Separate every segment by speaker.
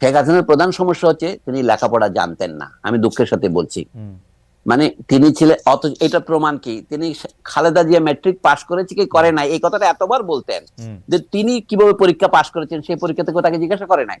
Speaker 1: শেখ হাসিনার প্রধান সমস্যা হচ্ছে তিনি লেখাপড়া জানতেন না। আমি দুঃখের সাথে বলছি। মানে তিনি ছিলেন অত এটা প্রমাণ কি? তিনি খালেদা জিয়া ম্যাট্রিক পাশ করেছে কি করে নাই? এই কথাটা এতবার বলতেন যে তিনি কীভাবে পরীক্ষা পাশ করেছেন? সেই পরীক্ষা থেকে তাকে জিজ্ঞাসা করে নাই।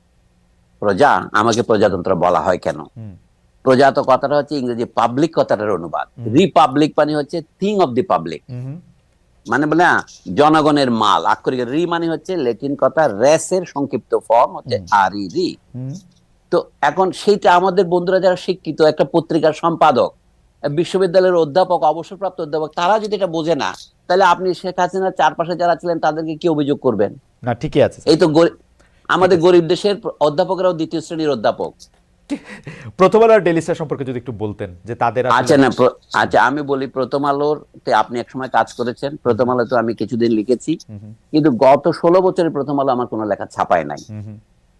Speaker 1: প্রজা আমাকে প্রজাতন্ত্র বলা হয় কেন?
Speaker 2: হুম,
Speaker 1: প্রজা তো কথাটা হচ্ছে ইংরেজি পাবলিক কথাটার অনুবাদ। রিপাবলিক মানে হচ্ছে থিং অফ দি পাবলিক মানে বলে জনগণের মাল। আক্ষরিক রি মানে হচ্ছে লেটিন কথা রেসের সংক্ষিপ্ত ফর্ম হচ্ছে আর ই রি। তো এখন সেইটা আমাদের বন্ধুরা যারা শিক্ষিত একটা পত্রিকার সম্পাদক বিশ্ববিদ্যালয়ের অধ্যাপক অবসরপ্রাপ্ত অধ্যাপক তারা যদি এটা বোঝে না তাহলে আপনি শেখ হাসিনার চারপাশে যারা ছিলেন তাদেরকে কি অভিযোগ করবেন?
Speaker 2: না ঠিকই আছে।
Speaker 1: এই তো আমাদের গরিব দেশের অধ্যাপকরাও দ্বিতীয় শ্রেণির অধ্যাপক।
Speaker 2: প্রথম আলোর ডেলি স্টার সম্পর্কে যদি একটু বলতেন যে তাদের আসলে-
Speaker 1: আচ্ছা না আচ্ছা আমি বলি প্রথম আলোর আপনি একসময় কাজ করেছেন প্রথম আলো তো আমি কিছুদিন লিখেছি। কিন্তু গত ষোলো বছরের প্রথম আলো আমার কোনো লেখা ছাপায় নাই।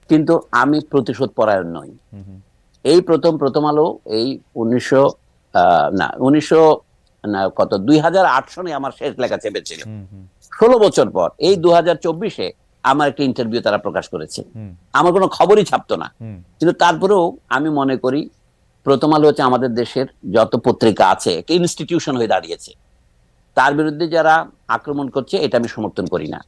Speaker 1: কিন্তু আমি প্রতিশোধ পরায়ণ নই। এই প্রথম প্রথম আলো এই উনিশশো আহ, না উনিশশো না কত দুই হাজার আট সনে আমার শেষ লেখা চেপেছিল। ষোলো বছর পর এই দু হাজার চব্বিশে আমার একটা ইন্টারভিউ তারা প্রকাশ করেছে। আমার কোনো খবরই ছাপতো না। কিন্তু তারপরেও আমি মনে করি প্রথম আলো হচ্ছে আমাদের দেশের যত পত্রিকা আছে একটা ইনস্টিটিউশন হয়ে দাঁড়িয়েছে। তার বিরুদ্ধে যারা আক্রমণ করছে এটা আমি সমর্থন করি না।